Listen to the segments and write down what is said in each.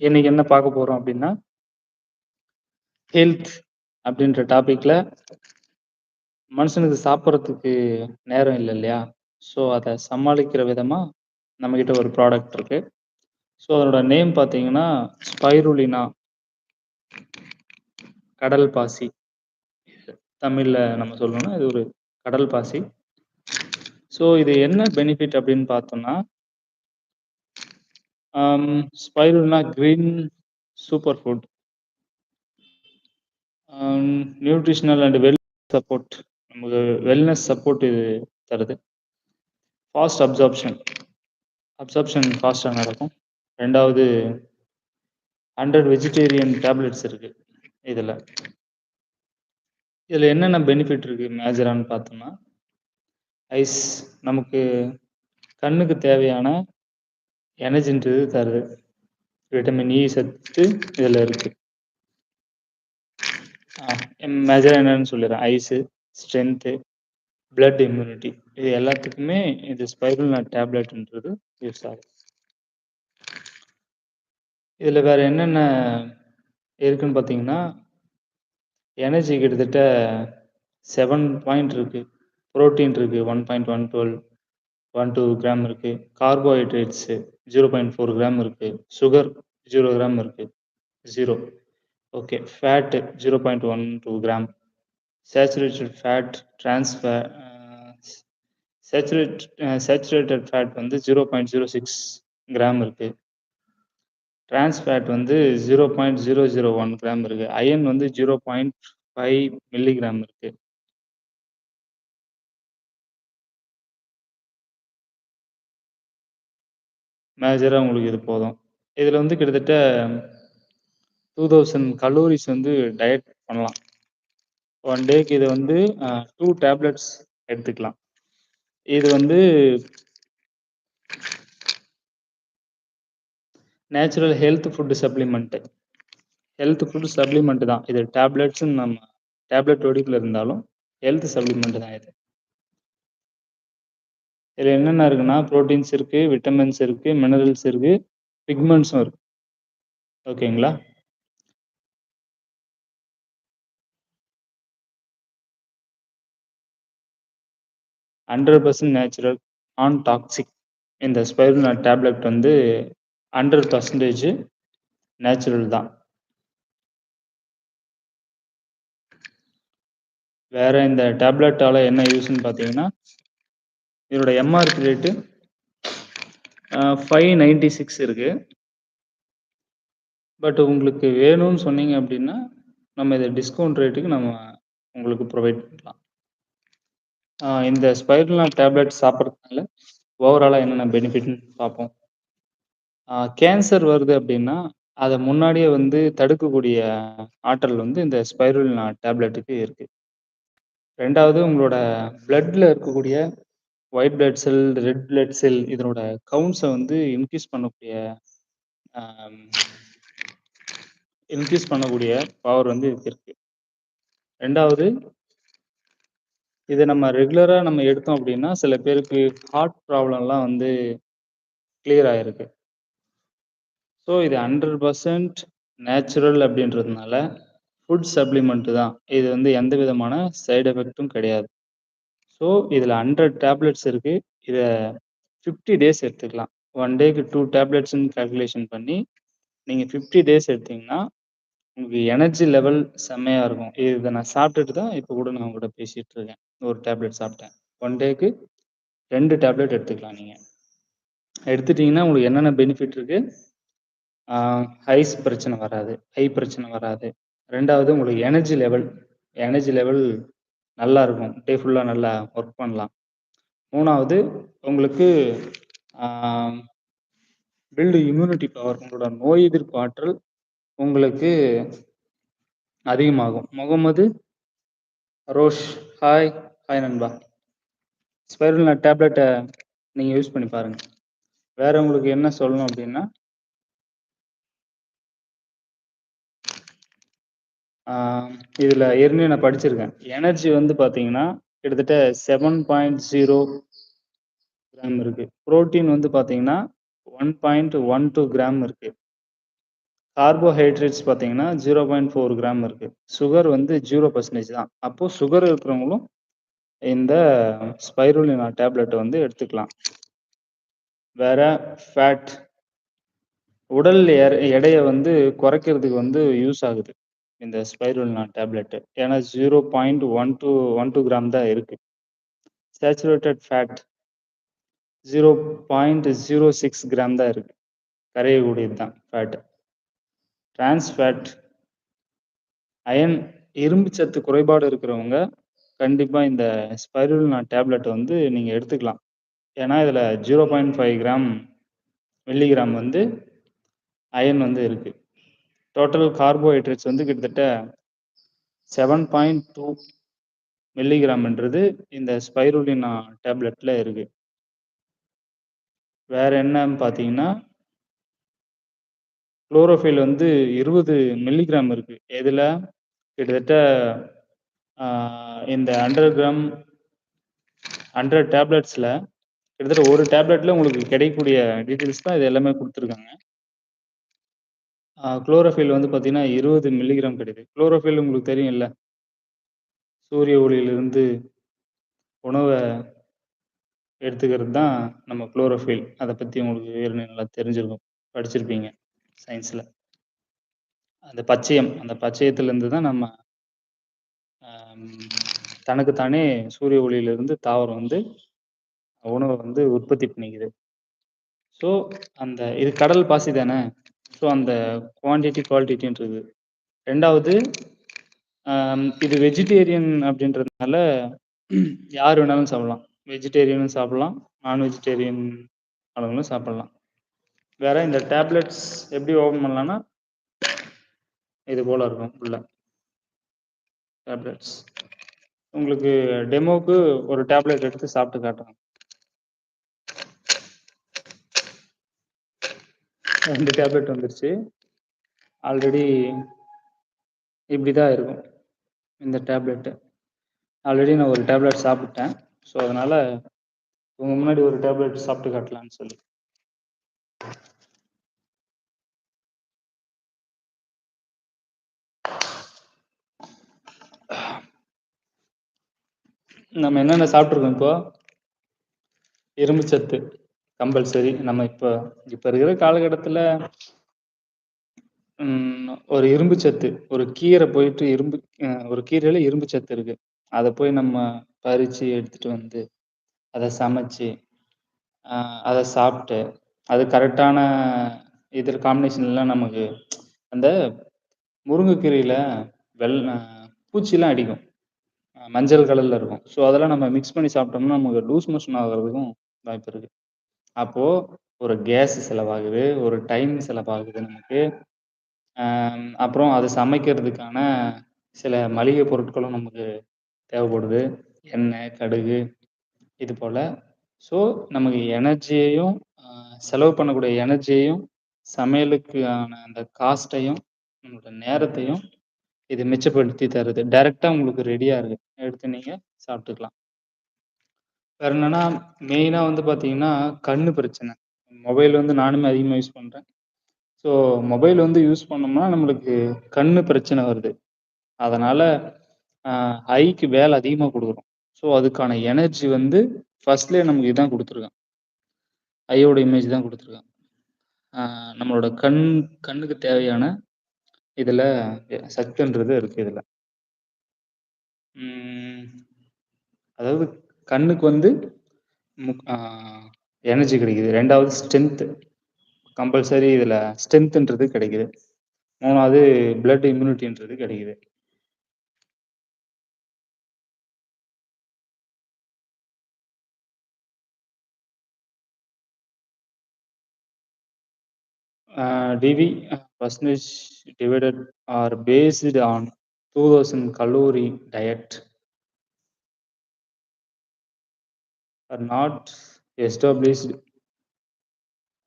இன்னைக்கு என்ன பார்க்க போறோம் அப்படின்னா ஹெல்த் அப்படின்ற டாபிக்ல மனுஷனுக்கு சாப்பிட்றதுக்கு நேரம் இல்லை இல்லையா? ஸோ அதை சமாளிக்கிற விதமா நம்மக்கிட்ட ஒரு ப்ராடக்ட் இருக்கு. ஸோ அதோட நேம் பார்த்தீங்கன்னா ஸ்பைருலினா கடல் பாசி. தமிழில் நம்ம சொல்லணும்னா இது ஒரு கடல் பாசி. ஸோ இது என்ன பெனிஃபிட் அப்படின்னு பார்த்தோம்னா spirulina green super food nutritional and well support நமக்கு வெல்னஸ் சப்போர்ட் இது தருது. ஃபாஸ்ட் அப்சார்ப்ஷன் அப்சார்ப்ஷன் ஃபாஸ்ட்டாக நடக்கும். ரெண்டாவது ஹண்ட்ரட் வெஜிடேரியன் டேப்லெட்ஸ் இருக்கு இதில். இதில் என்னென்ன பெனிஃபிட் இருக்கு மேஜரான்னு பார்த்தோம்னா ஐஸ் நமக்கு கண்ணுக்கு தேவையான எனர்ஜின்றது தருது விட்டமின் இ e சத்து இதில் இருக்கு. மெஜர் என்னன்னு சொல்லிடுறேன். ஐஸு ஸ்ட்ரென்த்து பிளட் இம்யூனிட்டி இது எல்லாத்துக்குமே இது ஸ்பைரல் நட் டேப்லெட்ன்றது யூஸ் ஆகுது. இதில் வேறு என்னென்ன இருக்குன்னு பார்த்தீங்கன்னா எனர்ஜி கிட்டத்தட்ட செவன் பாயிண்ட் இருக்குது ப்ரோட்டீன் இருக்குது one point one twelve one two gram இருக்கு. Carbohydrates zero point four gram இருக்கு. சுகர் ஜீரோ கிராம் இருக்கு. Zero okay fat zero point one two gram saturated fat trans fat saturate saturated fat வந்து zero point zero six gram இருக்கு. Trans fat வந்து zero point zero zero one gram இருக்கு. Iron வந்து zero point five milligram இருக்கு. மேஜராக உங்களுக்கு இது போதும். இதில் வந்து கிட்டத்தட்ட டூ தௌசண்ட் கலோரிஸ் வந்து டயட் பண்ணலாம். ஒன் டேக்கு இது வந்து டூ டேப்லெட்ஸ் எடுத்துக்கலாம். இது வந்து natural health food supplement health food supplement தான். இது டேப்லெட்ஸ்ன்னு நம்ம டேப்லெட் வடிவில் இருந்தாலும் ஹெல்த் சப்ளிமெண்ட் தான் இது. இதில் என்னென்ன இருக்குன்னா ப்ரோட்டீன்ஸ் இருக்குது விட்டமின்ஸ் இருக்குது மினரல்ஸ் இருக்கு பிக்மெண்ட்ஸும் இருக்குது ஓகேங்களா? Hundred percent natural non toxic இந்த ஸ்பைருலினா டேப்லெட் வந்து ஹண்ட்ரட் பர்சன்டேஜ் நேச்சுரல் தான். வேற இந்த டேப்லெட்டால என்ன யூஸ்ன்னு பார்த்தீங்கன்னா இதோட MRP rate five ninety six இருக்கு. பட் உங்களுக்கு வேணும்னு சொன்னீங்க அப்படின்னா நம்ம இதை டிஸ்கவுண்ட் ரேட்டுக்கு நம்ம உங்களுக்கு ப்ரொவைட் பண்ணலாம். இந்த ஸ்பைரலாம் டேப்லெட் சாப்பிட்றதுனால ஓவராலாக என்னென்ன பெனிஃபிட்னு பார்ப்போம். கேன்சர் வருது அப்படின்னா அதை முன்னாடியே வந்து தடுக்கக்கூடிய ஆற்றல் வந்து இந்த ஸ்பைருலினா டேப்லெட்டுக்கு இருக்குது ரெண்டாவது உங்களோட பிளட்டில் இருக்கக்கூடிய white blood cell red blood cell இதனோட கவுண்ட்ஸை வந்து இன்க்ரீஸ் பண்ணக்கூடிய இன்க்ரீஸ் பண்ணக்கூடிய பவர் வந்து இதுக்கு இருக்கு. ரெண்டாவது இதை நம்ம ரெகுலராக நம்ம எடுத்தோம் அப்படின்னா சில பேருக்கு ஹார்ட் ப்ராப்ளம்லாம் வந்து கிளியர் ஆயிருக்கு. ஸோ இது ஹண்ட்ரட் பர்சன்ட் நேச்சுரல் அப்படின்றதுனால ஃபுட் சப்ளிமெண்ட்டு தான். இது வந்து எந்த விதமான சைடு எஃபெக்ட்டும் கிடையாது. ஸோ இதில் ஹண்ட்ரட் டேப்லெட்ஸ் இருக்குது இதை ஃபிஃப்டி டேஸ் எடுத்துக்கலாம். ஒன் டேக்கு டூ டேப்லெட்ஸ்ன்னு கால்குலேஷன் பண்ணி நீங்கள் ஃபிஃப்டி டேஸ் எடுத்தீங்கன்னா உங்களுக்கு எனர்ஜி லெவல் செம்மையாக இருக்கும். இதை நான் சாப்பிட்டுட்டு தான் இப்போ கூட நான் உங்கள்கிட்ட பேசிகிட்டு இருக்கேன். ஒரு டேப்லெட் சாப்பிட்டேன். ஒன் டேக்கு ரெண்டு டேப்லெட் எடுத்துக்கலாம் நீங்கள் எடுத்துட்டிங்கன்னா உங்களுக்கு என்னென்ன பெனிஃபிட் இருக்குது ஹைஸ் பிரச்சனை வராது. ஹை பிரச்சனை வராது. ரெண்டாவது உங்களுக்கு எனர்ஜி லெவல் எனர்ஜி லெவல் நல்லா இருக்கும் டே ஃபுல்லாக நல்லா ஒர்க் பண்ணலாம். மூணாவது உங்களுக்கு பில்டு இம்யூனிட்டி பவர் உங்களோட நோய் எதிர்ப்பு ஆற்றல் உங்களுக்கு அதிகமாகும். முகமது ரோஷ் ஹாய் ஹாய் நண்பா. ஸ்பைரல் டேப்லெட்டை நீங்கள் யூஸ் பண்ணி பாருங்கள் வேற உங்களுக்கு என்ன சொல்லணும் அப்படின்னா இதில் ஏற்கனவே நான் படிச்சிருக்கேன் எனர்ஜி வந்து பார்த்தீங்கன்னா கிட்டத்தட்ட செவன் பாயிண்ட் ஜீரோ கிராம் இருக்கு புரோட்டீன் வந்து பார்த்தீங்கன்னா one point one two gram இருக்கு கார்போஹைட்ரேட்ஸ் பார்த்தீங்கன்னா, 0.4 கிராம் இருக்கு. சுகர் வந்து ஜீரோ பர்சன்டேஜ் தான். அப்போ சுகர் இருக்கிறவங்களும் இந்த ஸ்பைருலினா டேப்லெட்டை வந்து எடுத்துக்கலாம். வேற ஃபேட் உடல் எடையை வந்து குறைக்கிறதுக்கு வந்து யூஸ் ஆகுது. இந்த ஸ்பைருலினா டேப்லெட்டு ஏன்னா 0.12 12 கிராம் தான் இருக்குது சேச்சுரேட்டட் ஃபேட் 0.06 கிராம் தான் இருக்குது கரையக்கூடியது தான் ஃபேட். டிரான்ஸ் ஃபேட் அயன் இரும்பு சத்து குறைபாடு இருக்கிறவங்க கண்டிப்பாக இந்த ஸ்பைருலினா டேப்லெட் வந்து நீங்கள் எடுத்துக்கலாம். ஏன்னா இதுல 0.5 கிராம் மில்லிகிராம் வந்து அயன் வந்து இருக்குது டோட்டல் கார்போஹைட்ரேட்ஸ் வந்து கிட்டத்தட்ட 7.2 மில்லிகிராம்ன்றது இந்த ஸ்பைருலினா டேப்லெட்டில் இருக்கு. வேற என்னன்னு பார்த்தீங்கன்னா குளோரோஃபைல் வந்து 20 மில்லிகிராம் இருக்கு. இதில் கிட்டத்தட்ட இந்த 100 கிராம் ஹண்ட்ரட் டேப்லெட்ஸில் கிட்டத்தட்ட ஒரு டேப்லெட்டில் உங்களுக்கு கிடைக்கக்கூடிய டீட்டெயில்ஸ் தான் இது எல்லாமே கொடுத்துருக்காங்க குளோரோஃபில் வந்து பார்த்தீங்கன்னா, 20 மில்லிகிராம் கிடைக்குது. குளோரோஃபில் உங்களுக்கு தெரியும்ல? சூரிய ஒளியிலிருந்து உணவை எடுத்துக்கிறது தான் நம்ம குளோரோஃபில். அதை பற்றி உங்களுக்கு ஏற்கனவே நல்லா தெரிஞ்சிருக்கும். படிச்சிருப்பீங்க சயின்ஸில் அந்த பச்சையம். அந்த பச்சையத்துலேருந்து தான் நம்ம தனக்குத்தானே சூரிய ஒளியிலிருந்து தாவரம் வந்து உணவை வந்து உற்பத்தி பண்ணிக்குது. ஸோ, அந்த இது கடல் பாசி தானே! ஸோ, அந்த குவான்டிட்டி, குவாலிட்டின்றது. ரெண்டாவது இது வெஜிடேரியன் அப்படின்றதுனால யார் வேணாலும் சாப்பிடலாம். வெஜிடேரியனும் சாப்பிடலாம். நான் வெஜிடேரியன் ஆளுங்களும் சாப்பிடலாம். வேற இந்த டேப்லெட்ஸ் எப்படி ஓப்பன் பண்ணலாம்னா இது போல இருக்கும் உள்ள. டேப்லெட்ஸ். உங்களுக்கு டெமோக்கு ஒரு டேப்லெட் எடுத்து சாப்பிட்டு காட்டுறேன். ரெண்டு டேப்லெட் வந்துருச்சு. ஆல்ரெடி இப்படி தான் இருக்கும். இந்த டேப்லெட்டு ஆல்ரெடி நான் ஒரு டேப்லெட் சாப்பிட்டேன். ஸோ, அதனால் உங்கள் முன்னாடி ஒரு டேப்லெட் சாப்பிட்டு காட்டலான்னு சொல்லி. நம்ம என்னென்ன சாப்பிட்ருக்கோம் இப்போ? இரும்பு சத்து கம்பல்சரி. நம்ம இப்போ இப்ப இருக்கிற காலகட்டத்தில் ஒரு இரும்பு சத்து, ஒரு கீரை போயிட்டு இரும்பு ஒரு கீரையில இரும்பு சத்து இருக்கு. அதை போய் நம்ம பறிச்சு எடுத்துட்டு வந்து, அதை சமைச்சு, அதை அத சாப்பிட்டு, அது கரெக்டான இதில் காம்பினேஷன்லாம் நமக்கு அந்த முருங்கைக்கீரையில் வெள் பூச்சிலாம் அடிக்கும். மஞ்சள் கலர்ல இருக்கும். ஸோ, அதெல்லாம் நம்ம மிக்ஸ் பண்ணி சாப்பிட்டோம்னா, நமக்கு லூஸ் மோஷன் ஆகுறதுக்கும் வாய்ப்பு இருக்கு. அப்போ ஒரு கேஸ் செலவாகுது, ஒரு டைம் செலவாகுது நமக்கு. அப்புறம் அது சமைக்கிறதுக்கான சில மளிகை பொருட்களும் நமக்கு தேவைப்படுது. எண்ணெய், கடுகு இது போல. ஸோ, நமக்கு எனர்ஜியையும் செலவு பண்ணக்கூடிய எனர்ஜியையும், சமையலுக்கான அந்த காஸ்ட்டையும், நம்மளோட நேரத்தையும் இது மிச்சப்படுத்தி தருது. டைரெக்டாக உங்களுக்கு ரெடியாக இருக்குது எடுத்து நீங்கள் சாப்பிட்டுக்கலாம். வேற என்னன்னா, மெயினா வந்து பார்த்தீங்கன்னா, கண்ணு பிரச்சனை. மொபைல் வந்து நானுமே அதிகமா யூஸ் பண்றேன். ஸோ, மொபைல் வந்து யூஸ் பண்ணோம்னா, நம்மளுக்கு கண்ணு பிரச்சனை வருது. அதனால அ ஐக்கு வேலை அதிகமா குடுக்குறோம். ஸோ, அதுக்கான எனர்ஜி வந்து ஃபர்ஸ்ட்லயே நமக்கு இதான் குடுத்துருக்கான். ஐயோட இமேஜ் தான் குடுத்துருக்கான். அ நம்மளோட கண் கண்ணுக்கு தேவையான இதில் எ சத்துன்றது இருக்கு இதுல. ம். அதாவது கண்ணுக்கு வந்து முக் எனர்ஜி கிடைக்குது. ரெண்டாவது ஸ்ட்ரென்த். கம்பல்சரி இதில் ஸ்ட்ரென்த்ன்றது கிடைக்குது. மூணாவது பிளட் இம்யூனிட்டின்றது கிடைக்குது. DV percentage divided are based on two thousand calorie diet are not established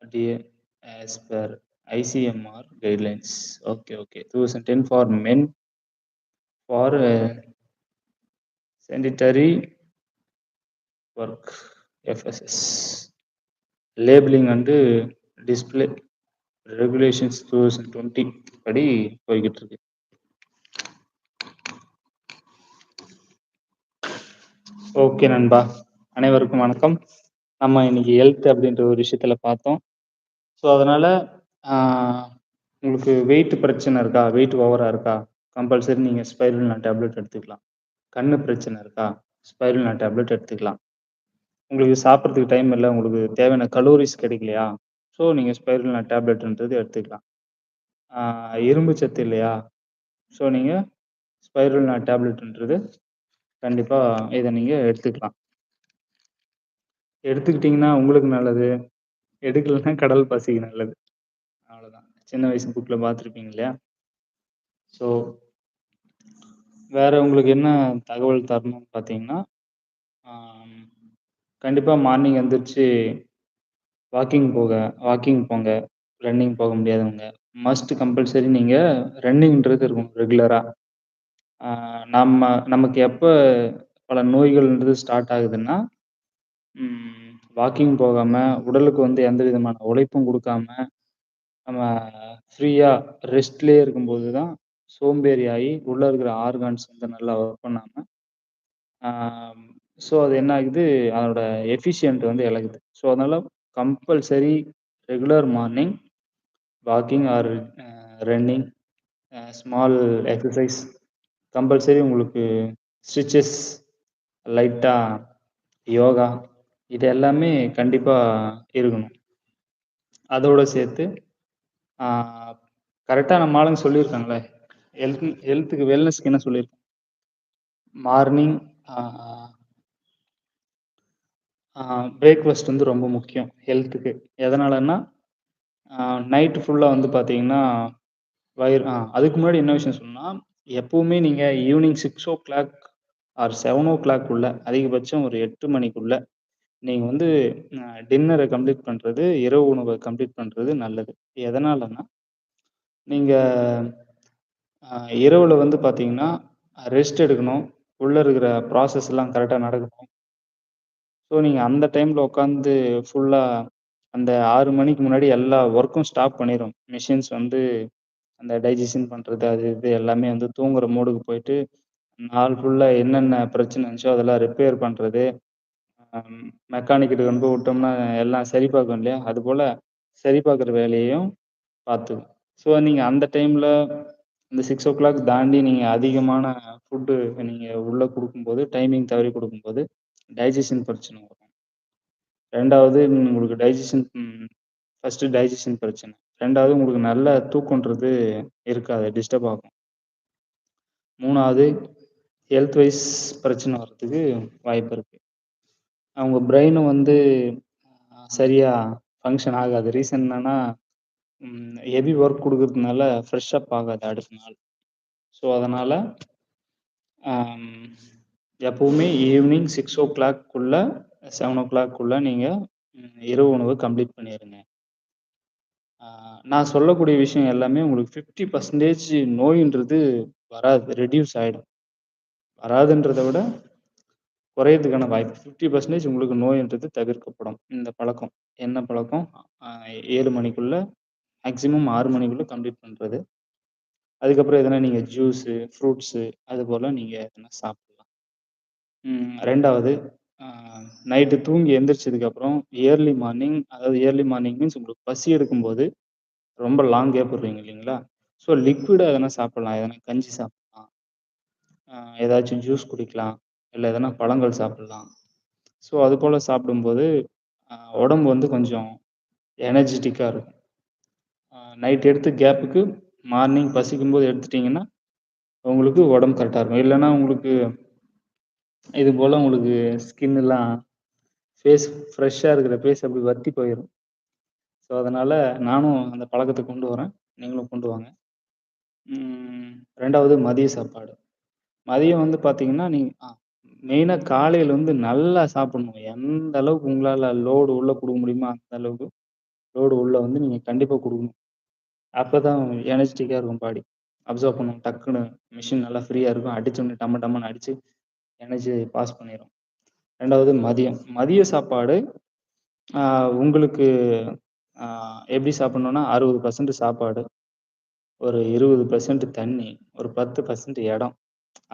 DA as per ICMR guidelines. Okay, okay. 2010 for men for uh, sanitary work FSS. Labeling and display regulations two thousand twenty படி போய்கிட்டு இருக்கு okay நண்பா அனைவருக்கும் வணக்கம். நம்ம இன்னைக்கு health அப்படின்ற ஒரு விஷயத்துல பார்த்தோம். ஸோ அதனால உங்களுக்கு வெயிட் பிரச்சனை இருக்கா? வெயிட் ஓவரா இருக்கா? கம்பல்சரி நீங்க ஸ்பைரல்னா டேப்லெட் எடுத்துக்கலாம். கண்ணு பிரச்சனை இருக்கா? ஸ்பைரல்னா டேப்லெட் எடுத்துக்கலாம். உங்களுக்கு சாப்பிட்றதுக்கு டைம் இல்லை உங்களுக்கு தேவையான கலோரிஸ் கிடைக்கலையா? ஸோ நீங்கள் ஸ்பைரல்னா டேப்லெட்ன்றது எடுத்துக்கலாம். இரும்பு சத்து இல்லையா? ஸோ நீங்கள் ஸ்பைரல்னா டேப்லெட்ன்றது கண்டிப்பாக இதை நீங்கள் எடுத்துக்கலாம். எடுத்துக்கிட்டிங்கன்னா உங்களுக்கு நல்லது. எடுக்கலன்னா கடல் பசிக்கு நல்லது. அவ்வளோதான் சின்ன வயசு புக்கில் பார்த்துருப்பீங்க இல்லையா? ஸோ வேற உங்களுக்கு என்ன தகவல் தரணும்னு பார்த்தீங்கன்னா கண்டிப்பாக மார்னிங் எந்திரிச்சு வாக்கிங் போக வாக்கிங் போங்க. ரன்னிங் போக முடியாதவங்க. மஸ்ட் கம்பல்சரி நீங்கள் ரன்னிங்ன்றது இருக்கும் ரெகுலராக நம்ம நமக்கு எப்போ பல நோய்கள்ன்றது ஸ்டார்ட் ஆகுதுன்னா வாக்கிங் போகாமல் உடலுக்கு வந்து எந்த விதமான உழைப்பும் கொடுக்காம நம்ம ஃப்ரீயாக ரெஸ்ட்லேயே இருக்கும்போது தான் சோம்பேறி ஆகி உள்ளே இருக்கிற ஆர்கான்ஸ் வந்து நல்லா ஒர்க் பண்ணாமல் ஸோ அது என்ன ஆகுது? அதோட எஃபிஷியன்ட் வந்து இழக்குது ஸோ அதனால் compulsory regular morning walking or running small exercise compulsory உங்களுக்கு ஸ்டிச்சஸ் லைட்டாக யோகா இது எல்லாமே கண்டிப்பாக இருக்கணும். அதோட சேர்த்து கரெக்டாக நம்ம ஆளுங்க சொல்லியிருக்காங்களே ஹெல்த் ஹெல்த்துக்கு வெல்னஸ்க்கு என்ன சொல்லியிருக்காங்க? மார்னிங் பிரேக்ஃபாஸ்ட் வந்து ரொம்ப முக்கியம் ஹெல்த்துக்கு எதனாலன்னா நைட்டு ஃபுல்லாக வந்து பார்த்தீங்கன்னா வயிறு ஆ அதுக்கு முன்னாடி என்ன விஷயம் சொன்னால் எப்போவுமே நீங்கள் evening six o'clock or seven ஓ கிளாக்குள்ள அதிகபட்சம் ஒரு எட்டு மணிக்குள்ள நீங்கள் வந்து டின்னரை கம்ப்ளீட் பண்ணுறது இரவு உணவை கம்ப்ளீட் பண்ணுறது நல்லது. எதனாலன்னா நீங்கள் இரவில் வந்து பார்த்தீங்கன்னா ரெஸ்ட் எடுக்கணும். உள்ளே இருக்கிற ப்ராசஸ் எல்லாம் கரெக்டாக நடக்கணும். ஸோ நீங்கள் அந்த டைமில் உட்காந்து ஃபுல்லாக அந்த ஆறு மணிக்கு முன்னாடி எல்லா ஒர்க்கும் ஸ்டாப் பண்ணிடும் மிஷின்ஸ் வந்து அந்த டைஜஷன் பண்ணுறது அது இது எல்லாமே வந்து தூங்குற மோடுக்கு போயிட்டு நாள் ஃபுல்லாக என்னென்ன பிரச்சனை இருந்துச்சோ அதெல்லாம் ரிப்பேர் பண்ணுறது மெக்கானிக்கிட்ட கொண்டு போய் விட்டோம்னா எல்லாம் சரி பார்க்கும் இல்லையா? அது போல் சரி பார்க்குற வேலையையும் பார்த்துக்கும். ஸோ நீங்கள் அந்த டைமில் இந்த சிக்ஸ் ஓ கிளாக் தாண்டி நீங்கள் அதிகமான ஃபுட்டு நீங்கள் உள்ளே கொடுக்கும்போது டைமிங் தவறி கொடுக்கும்போது டைஜஷன் பிரச்சனை வரும். ரெண்டாவது உங்களுக்கு டைஜஷன் ஃபஸ்ட்டு டைஜஷன் பிரச்சனை. ரெண்டாவது உங்களுக்கு நல்ல தூக்கன்றது இருக்காது டிஸ்டர்ப் ஆகும். மூணாவது ஹெல்த் வைஸ் பிரச்சனை வர்றதுக்கு வாய்ப்பு இருக்குது அவங்க பிரெயினும் வந்து சரியாக ஃபங்க்ஷன் ஆகாது. ரீசன் என்னன்னா ஹெவி ஒர்க் கொடுக்கறதுனால ஃப்ரெஷ் அப் ஆகாது அடுத்த நாள். ஸோ அதனால் எப்போவுமே evening six o'clock seven ஓ கிளாக்குள்ள நீங்கள் இரவு உணவு கம்ப்ளீட் பண்ணிடுங்க நான் சொல்லக்கூடிய விஷயம் எல்லாமே உங்களுக்கு ஃபிஃப்டி பர்சன்டேஜ் நோயின்றது வராது ரெடியூஸ் ஆகிடும் வராதுன்றதை விட குறையிறதுக்கான வாய்ப்பு. ஃபிஃப்டி பர்சன்டேஜ் உங்களுக்கு நோயின்றது தவிர்க்கப்படும். இந்த பழக்கம். என்ன பழக்கம்? ஏழு மணிக்குள்ளே மேக்ஸிமம் ஆறு மணிக்குள்ளே கம்ப்ளீட் பண்ணுறது அதுக்கப்புறம் எதனா நீங்கள் ஜூஸு ஃப்ரூட்ஸு அது போல் நீங்கள் எதனா சாப்பிடலாம். ரெண்டாவது நைட்டு தூங்கி எந்திரிச்சதுக்கப்புறம் இயர்லி மார்னிங் அதாவது இயர்லி மார்னிங் மீன்ஸ் உங்களுக்கு பசி எடுக்கும்போது ரொம்ப லாங் கேப் விடுறீங்க இல்லைங்களா? ஸோ லிக்விடாக எதனா சாப்பிட்லாம். எதனா கஞ்சி சாப்பிட்லாம். ஏதாச்சும் ஜூஸ் குடிக்கலாம். இல்லை எதனா பழங்கள் சாப்பிட்லாம். ஸோ அது போல் சாப்பிடும்போது உடம்பு வந்து கொஞ்சம் எனர்ஜெட்டிக்காக இருக்கும். நைட் எடுத்து கேப்புக்கு மார்னிங் பசிக்கும்போது எடுத்துட்டிங்கன்னா உங்களுக்கு உடம்பு கரெக்டாக இருக்கும். இல்லைன்னா உங்களுக்கு இது போல் உங்களுக்கு ஸ்கின்னுலாம் ஃபேஸ் ஃப்ரெஷ்ஷாக இருக்கிற ஃபேஸ் அப்படி வத்தி போயிடும் ஸோ அதனால் நானும் அந்த பழக்கத்தை கொண்டு வரேன். நீங்களும் கொண்டு வாங்க. ரெண்டாவது மதிய சாப்பாடு. மதியம் வந்து பார்த்தீங்கன்னா நீங்கள் மெயினாக காலையில் வந்து நல்லா சாப்பிடணும். எந்த அளவுக்கு உங்களால் லோடு உள்ளே கொடுக்க முடியுமோ அந்த அளவுக்கு லோடு உள்ளே வந்து நீங்கள் கண்டிப்பாக கொடுக்கணும். அப்போ தான் இருக்கும் பாடி. அப்சர்வ் பண்ணும் டக்குன்னு மிஷின் நல்லா ஃப்ரீயாக இருக்கும். அடிச்சோடனே டம்ம டம்மன்னு அடித்து எனர்ஜி பாஸ் பண்ணிடும் ரெண்டாவது மதியம். மதிய சாப்பாடு உங்களுக்கு எப்படி சாப்பிடணும்னா அறுபது பர்சன்ட் சாப்பாடு ஒரு இருபது பர்சன்ட் தண்ணி ஒரு பத்து பர்சன்ட் இடம்.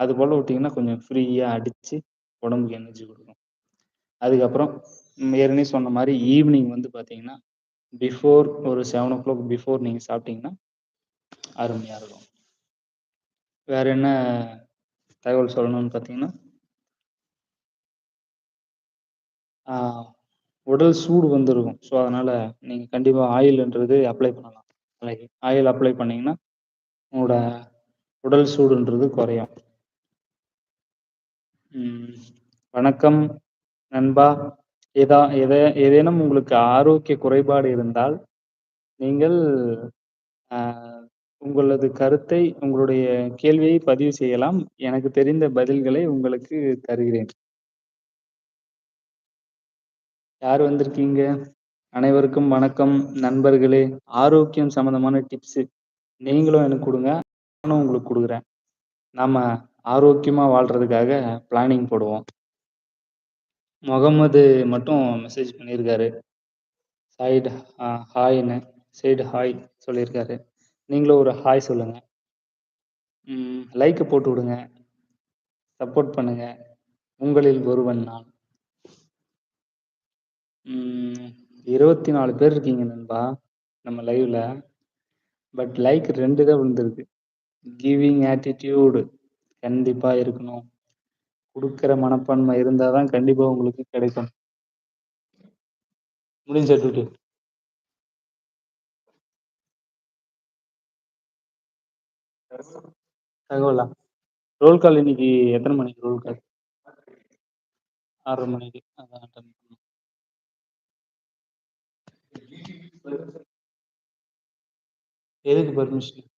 அது போல் விட்டிங்கன்னா கொஞ்சம் ஃப்ரீயாக அடித்து உடம்புக்கு எனர்ஜி கொடுக்கும். அதுக்கப்புறம் ஏற்கனவே சொன்ன மாதிரி ஈவினிங் வந்து பார்த்தீங்கன்னா பிஃபோர் ஒரு செவன் ஓ கிளாக் பிஃபோர் நீங்கள் சாப்பிட்டீங்கன்னா அருமையாக இருக்கும். வேற என்ன தகவல் சொல்லணும்னு பார்த்தீங்கன்னா உடல் சூடு வந்துருக்கும். ஸோ அதனால் நீங்கள் கண்டிப்பாக ஆயில்ன்றது அப்ளை பண்ணலாம். ஆயில் அப்ளை பண்ணிங்கன்னா உங்களோட உடல் சூடுன்றது குறையும். வணக்கம் நண்பா. ஏதா எதை ஏதேனும் உங்களுக்கு ஆரோக்கிய குறைபாடு இருந்தால் நீங்கள் உங்களது கருத்தை உங்களுடைய கேள்வியை பதிவு செய்யலாம். எனக்கு தெரிந்த பதில்களை உங்களுக்கு தருகிறேன். யார் வந்திருக்கீங்க? அனைவருக்கும் வணக்கம். நண்பர்களே ஆரோக்கியம் சம்மந்தமான டிப்ஸு நீங்களும் எனக்கு கொடுங்க நானும் உங்களுக்கு கொடுக்குறேன். நாம ஆரோக்கியமாக வாழ்கிறதுக்காக பிளானிங் போடுவோம். முகமது மட்டும் மெசேஜ் பண்ணியிருக்காரு சைடு ஹாய்னு சைடு ஹாய் சொல்லியிருக்காரு நீங்களும் ஒரு ஹாய் சொல்லுங்கள் லைக் போட்டு விடுங்க. சப்போர்ட் பண்ணுங்க. உங்களில் ஒருவன் நான். இருபத்தி நாலு பேர் இருக்கீங்க நண்பா நம்ம லைவ்ல பட் லைக் ரெண்டு தான் விழுந்திருக்கு. கிவிங் ஆட்டிடியூடு கண்டிப்பா இருக்கணும். குடுக்கிற மனப்பான்மை இருந்தா தான் கண்டிப்பா உங்களுக்கு கிடைக்கும். முடிஞ்ச டியூட்டி தகவலா? ரோல் கால் இன்னைக்கு எத்தனை மணிக்கு ரோல் கால் ஆறரை மணிக்கு. அதான் அட்டன் எதுக்கு பர்மிஷன்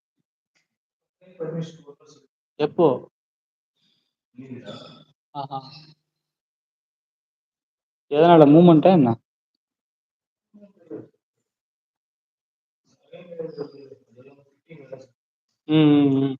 எப்போ? ஆஹா. எதனால? மூமெண்ட்டா என்ன? ம்.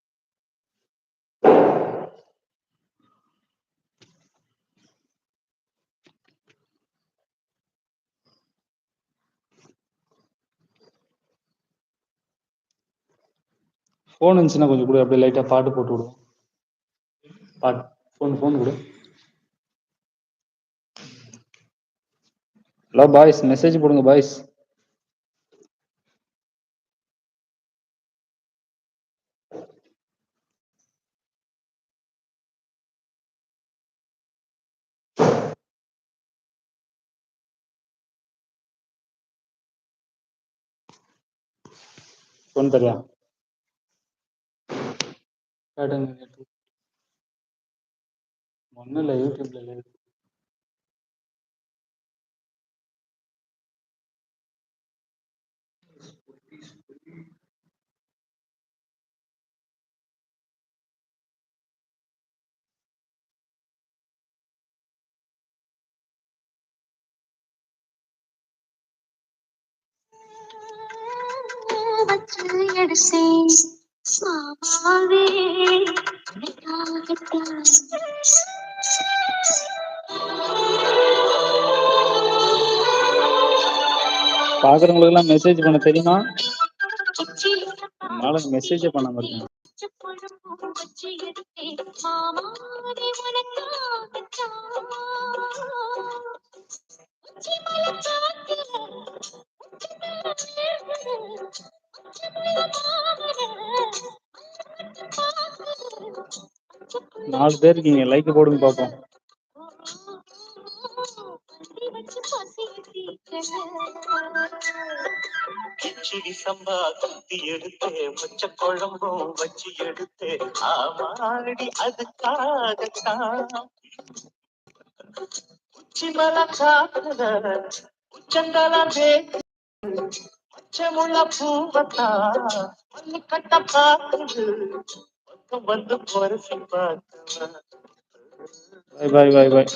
ஃபோன் இருந்துச்சுன்னா கொஞ்சம் கூட அப்படியே லைட்டாக பாட்டு போட்டு விடுவோம் பாட்டு ஃபோன் ஃபோன் கொடு. ஹலோ பாய்ஸ் மெசேஜ் போடுங்க பாய்ஸ் ஃபோன் தரியா காட்டுங்க ஒன்றும் இல்லை யூடியூப்ல இருக்கு வச்சு எடுத்தேன் மாமாவே பாக்குறவங்களுக்கு எல்லாம் மெசேஜ் பண்ண தெரியுமா? என்னால மெசேஜ் பண்ண இருக்கேன் நாலு பேர் இருக்கீங்க. லைக் போடுங்க பாப்போம். கிச்சடி சம்பா குத்தி எடுத்தே வச்ச குழம்பும் வச்சு எடுத்தே ஆமாடி அதுக்காகத்தான். உச்சி மல சாப்பிட உச்சந்தலா பேக்கு பச்சைமுள்ள பூவத்தா மல்லு கட்ட ಬಂದು ಗೋರಸಿಂಹ ಅಥವಾ ಬಾಯ್ ಬಾಯ್ ಬಾಯ್ ಬಾಯ್